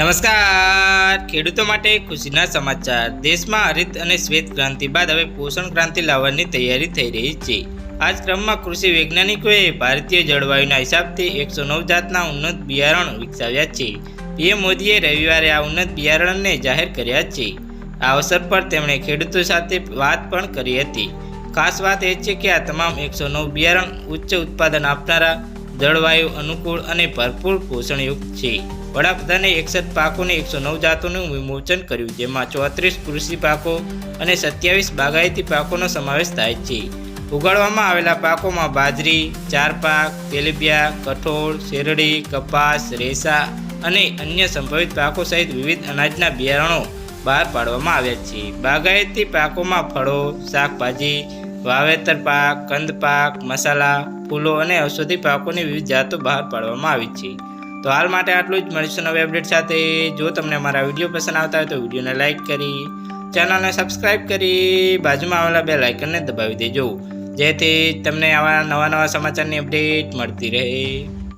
નમસ્કાર. ખેડૂતો માટે ખુશીના સમાચાર. દેશમાં હરિત અને શ્વેત ક્રાંતિ બાદ હવે પોષણ ક્રાંતિ લાવવાની તૈયારી થઈ રહી છે. આ ક્રમમાં કૃષિ વૈજ્ઞાનિકોએ ભારતીય જળવાયુના હિસાબથી એકસો નવ જાતના ઉન્નત બિયારણ વિકસાવ્યા છે. પીએમ મોદીએ રવિવારે આ ઉન્નત બિયારણને જાહેર કર્યા છે. આ અવસર પર તેમણે ખેડૂતો સાથે વાત પણ કરી હતી. ખાસ વાત એ છે કે આ તમામ એકસો નવ બિયારણ ઉચ્ચ ઉત્પાદન આપનારા જળવાયુ અનુકૂળ અને ભરપૂર પોષણયુક્ત છે. વડાપ્રધાને એકસઠ પાકોની એકસો નવ જાતોનું વિમોચન કર્યું, જેમાં ચોત્રીસ કૃષિ પાકો અને સત્યાવીસ બાગાયતી પાકોનો સમાવેશ થાય છે. ઉગાડવામાં આવેલા પાકોમાં બાજરી ચાર પાક તેલીબિયા, કઠોળ, શેરડી, કપાસ, રેસા અને અન્ય સંભવિત પાકો સહિત વિવિધ અનાજના બિયારણો બહાર પાડવામાં આવ્યા છે. બાગાયતી પાકોમાં ફળો, શાકભાજી વાવેતર પાક કંદ પાક મસાલા, ફૂલો અને ઔષધિ પાકોની વિવિધ જાતો બહાર પાડવામાં આવી છે. તો હાલ માટે આટલું જ. મળીશું નવી અપડેટ સાથે. જો તમને અમારા વીડિયો પસંદ આવતા હોય તો વિડીયોને લાઇક કરી, ચેનલને સબસ્ક્રાઇબ કરી, બાજુમાં આવેલા બે લાઇકનને દબાવી દેજો. જેથી તમને આવા નવા નવા સમાચારની અપડેટ મળતી રહે.